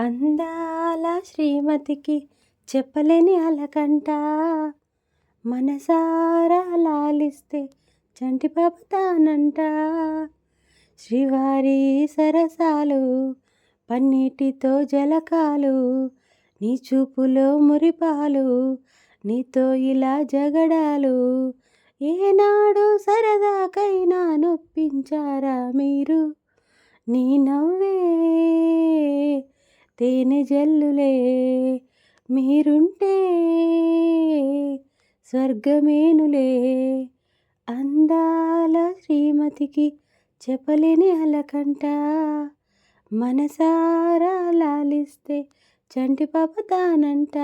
అందాల శ్రీమతికి చెప్పలేని అలకంట. మనసారా లాలిస్తే చంటి పాపతానంట శ్రీవారి సరసాలు పన్నీటితో జలకాలు నీ చూపులో మురిపాలు నీతో ఇలా జగడాలు. ఏనాడు సరదాకైనా నొప్పించారా మీరు? నీ నవ్వే తేనె జల్లులే మీరుంటే స్వర్గమేనులే. అందాల శ్రీమతికి చెప్పలేని అలకంట మనసారా లాలిస్తే చంటి పాప తానంట.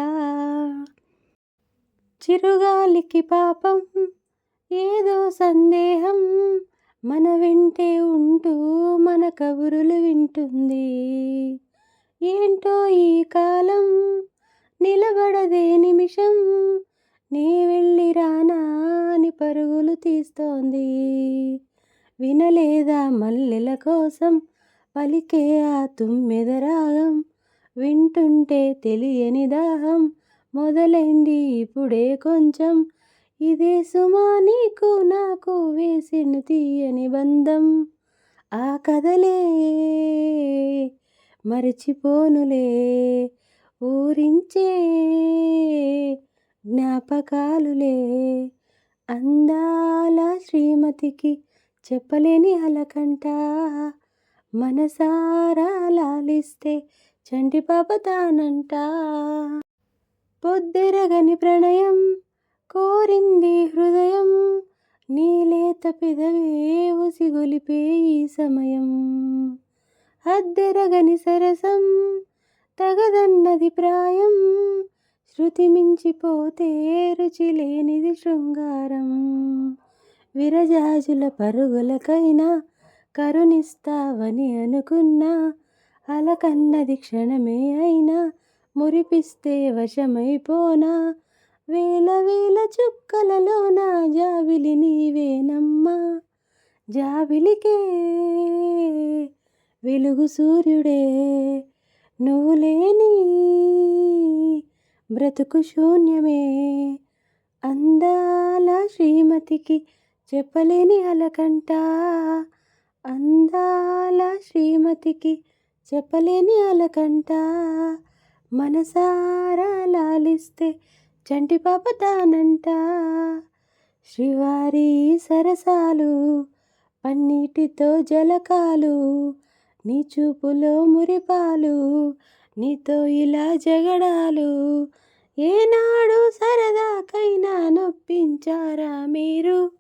చిరుగాలికి పాపం ఏదో సందేహం మన వెంటే ఉంటూ మన కబురులు వింటుంది. ఏంటో ఈ కాలం? నిలబడదే నిమిషం. నీ వెళ్ళి రానా అని పరుగులు తీస్తోంది. వినలేదా మల్లెల కోసం? పలికే ఆ తుమ్మెదరాగం వింటుంటే తెలియని దాహం. మొదలైంది ఇప్పుడే కొంచెం. ఇదే సుమా నీకు నాకు వేసిన తీయని బంధం. ఆ కథలే మరచిపోనులే. ఊరించే జ్ఞాపకాలులే. అందాల శ్రీమతికి చెప్పలేని అలకంట. మనసారా లాలిస్తే చంటి పాప తానంట. పొద్దెరగని ప్రణయం కోరింది హృదయం. నీలేత పెదవే ఉసిగొలిపే ఈ సమయం. అద్దెరగని సరసం తగదన్నది ప్రాయం. శృతి మించిపోతే రుచి లేనిది శృంగారం. విరజాజుల పరుగులకైనా కరుణిస్తావని అనుకున్నా అలకన్నది క్షణమే అయినా మురిపిస్తే వశమైపోనా. వేల వేల చుక్కలలో నా జాబిలి నీవేనమ్మా జాబిలికే వెలుగు సూర్యుడే నువ్వు లేని బ్రతుకు శూన్యమే. అందాల శ్రీమతికి చెప్పలేని అలకంట అందాల శ్రీమతికి చెప్పలేని అలకంట. మనసారా లాలిస్తే చంటి పాప తానంట. శ్రీవారి సరసాలు పన్నీటితో జలకాలు నీ చూపులో మురిపాలు నీతో ఇలా జగడాలు. ఏనాడు సరదాకైనా నొప్పించారా మీరు?